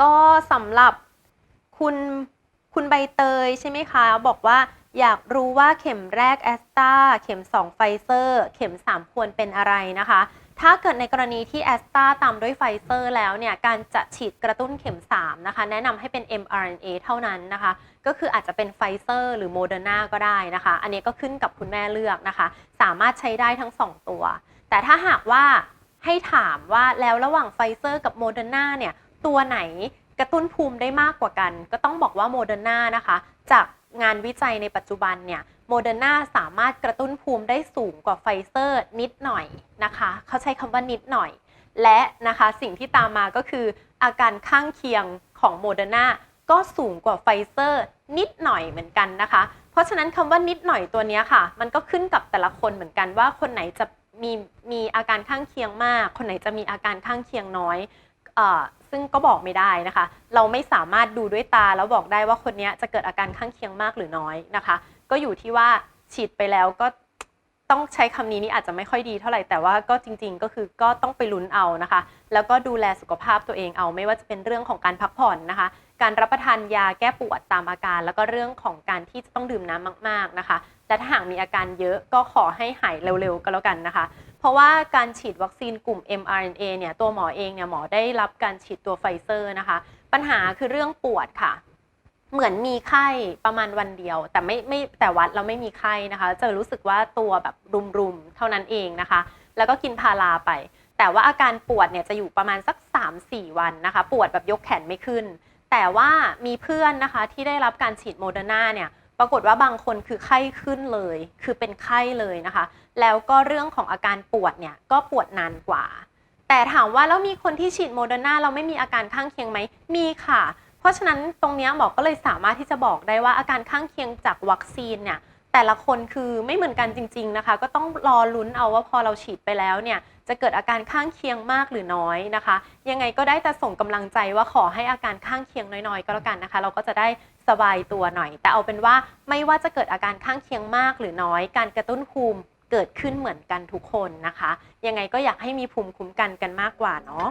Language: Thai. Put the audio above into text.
ก็สำหรับคุณคุณใบเตยใช่ไหมคะ บอกว่าอยากรู้ว่าเข็มแรกแอสตราเข็ม 2 ไฟเซอร์ เข็ม 3 ควรเป็นอะไรนะคะ ถ้าเกิดในกรณีที่แอสตราตามด้วยไฟเซอร์แล้วเนี่ย การจะฉีดกระตุ้นเข็ม 3 นะคะ แนะนำให้เป็น mRNA เท่านั้นนะคะ ก็คืออาจจะเป็นไฟเซอร์หรือโมเดอร์นาก็ได้นะคะ อันนี้ก็ขึ้นกับคุณแม่เลือกนะคะ สามารถใช้ได้ทั้ง 2 ตัว แต่ถ้าหากว่าให้ถามว่าแล้วระหว่างไฟเซอร์กับโมเดอร์นาเนี่ย ตัวไหนกระตุ้นภูมิได้มากกว่ากัน ก็ต้องบอกว่าโมเดอร์นานะคะ จากงานวิจัยในปัจจุบันเนี่ยโมเดอร์นาสามารถกระตุ้นภูมิได้สูงกว่าไฟเซอร์นิดหน่อยนะคะ เขาใช้คำว่านิดหน่อย และนะคะสิ่งที่ตามมาก็คือ อาการข้างเคียงของโมเดอร์นาก็สูงกว่าไฟเซอร์นิดหน่อยเหมือนกันนะคะ เพราะฉะนั้นคำว่านิดหน่อยตัวนี้ค่ะ มันก็ขึ้นกับแต่ละคนเหมือนกันว่าคนไหนจะมีมีอาการข้างเคียงมาก คนไหนจะมีอาการข้างเคียงน้อย ซึ่งก็บอกไม่ได้นะคะ เราไม่สามารถดูด้วยตาแล้วบอกได้ว่าคนนี้จะเกิดอาการข้างเคียงมากหรือน้อยนะคะ ก็อยู่ที่ว่าฉีดไปแล้วก็ต้องใช้คำนี้นี่อาจจะไม่ค่อยดีเท่าไหร่แต่ว่าก็จริง ๆ ก็คือก็ต้องไปลุ้นเอานะคะ แล้วก็ดูแลสุขภาพตัวเองเอา ไม่ว่าจะเป็นเรื่องของการพักผ่อนนะคะ การรับประทานยาแก้ปวดตามอาการ แล้วก็เรื่องของการที่จะต้องดื่มน้ำมาก ๆนะคะแต่ถ้าหากมีอาการเยอะก็ขอให้หายเร็วๆก็แล้วกันนะคะ เพราะว่าการฉีดวัคซีนกลุ่ม mRNA เนี่ยตัวหมอเองเนี่ยหมอได้รับการฉีดตัวไฟเซอร์นะคะ ปัญหาคือเรื่องปวดค่ะ เหมือนมีไข้ประมาณวันเดียว แต่ไม่ไม่แต่วัดเราไม่มีไข้นะคะ จะรู้สึกว่าตัวแบบรุมๆ เท่านั้นเองนะคะ แล้วก็กินพาราไป แต่ว่าอาการปวดเนี่ยจะอยู่ประมาณสัก 3-4 วันนะคะ ปวดแบบยกแขนไม่ขึ้น แต่ว่ามีเพื่อนนะคะที่ได้รับการฉีดโมเดอร์นาเนี่ย ปรากฏว่าบางคนคือไข้ขึ้นเลย คือเป็นไข้เลยนะคะ แล้วก็เรื่องของอาการปวดเนี่ยก็ปวดนานกว่า แต่ถามว่าแล้วมีคนที่ฉีดโมเดอร์นาเราไม่มีอาการข้างเคียงไหมมีค่ะ เพราะฉะนั้นตรงนี้หมอก็เลยสามารถที่จะบอกได้ว่าอาการข้างเคียงจากวัคซีนเนี่ย แต่ละคนคือไม่เหมือนกันจริง ๆนะคะ ก็ต้องรอลุ้นเอาว่าพอเราฉีดไปแล้วเนี่ยจะเกิดอาการข้างเคียงมากหรือน้อยนะคะ ยังไงก็ได้แต่ส่งกำลังใจว่าขอให้อาการข้างเคียงน้อยๆ ก็แล้วกันนะคะ เราก็จะได้สบายตัวหน่อย แต่เอาเป็นว่าไม่ว่าจะเกิดอาการข้างเคียงมากหรือน้อย การกระตุ้นภูมิเกิดขึ้นเหมือนกันทุกคนนะคะ ยังไงก็อยากให้มีภูมิคุ้มกันกันมากกว่าเนาะ